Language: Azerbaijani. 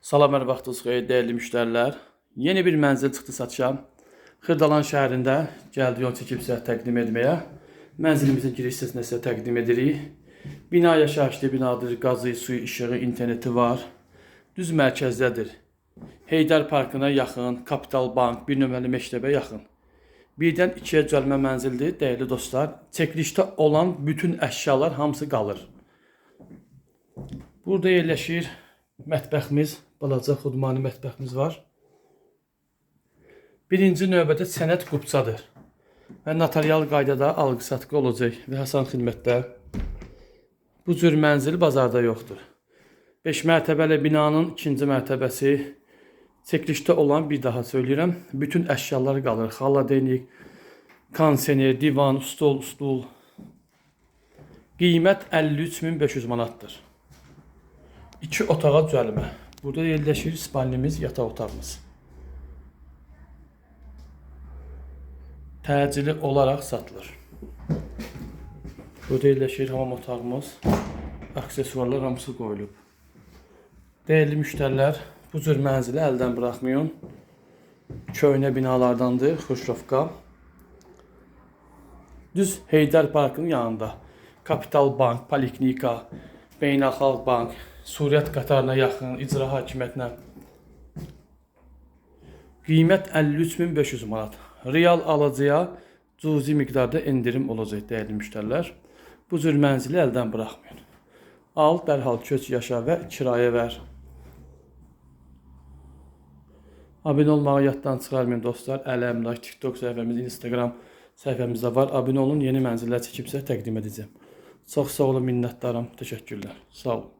Salam, hər vaxtınız xeyir, dəyərli müştərilər. Yeni bir mənzil çıxdı satışa. Xırdalan şəhərində gəldi yol çəkib sizə təqdim etməyə. Mənzilimizin giriş hissəsində sizə təqdim edirik. Bina yaşayışlı binadır, qazı, suyu, işığı, interneti var. Düz mərkəzdədir. Heydər Parkına yaxın, Kapital Bank, bir nömrəli məktəbə yaxın. Birdən ikiyə düzəlmə mənzildir, dəyərli dostlar. Çəkilişdə olan bütün əşyalar hamısı qalır. Burada yerləşir mətbəximiz, balaca xudmani mətbəximiz var. Birinci növbədə sənəd qubçadır. Və notarial qaydada alqı-satqı olacaq və həsən xidmətdə. Bu cür mənzil bazarda yoxdur. 5 mərtəbəli binanın ikinci mərtəbəsi çəkilişdə olan bir daha söyləyirəm, bütün əşyalar qalır. Xaladenik, konsener, divan, stol, stul. Qiymət 53500 manatdır. 2 otağa düzəlmə. Burada yerləşir spalnimiz, yataq otağımız. Təcili olaraq satılır. Burada yerləşir hamam otağımız. Aksesuarlar hamısı qoyulub. Dəyərli müştərilər, bu cür mənzili əldən buraxmayın. Köhnə binalardandır, Xuşrovka. Düz Heydər Parkının yanında. Kapital Bank, Poliklinika, Beynəlxalq Bank, Suriyyət qatarına yaxın, icra hakimiyyətinə. Qiymət 53500 manat. Real alıcıya cüzi miqdarda endirim olacaq dəyərli müştərilər. Bu cür mənzili əldən buraxmayın. Al, dərhal köç yaşa və kirayə ver. Abunə olmağı yaddan çıxarmayın dostlar. Əli Əmlak TikTok səhifəmiz, Instagram səhifəmizdə var. Abunə olun, yeni mənzillər çəkib sizə təqdim edəcəm. Çox sağ olun, minnətdaram. Təşəkkürlər. Sağ olun.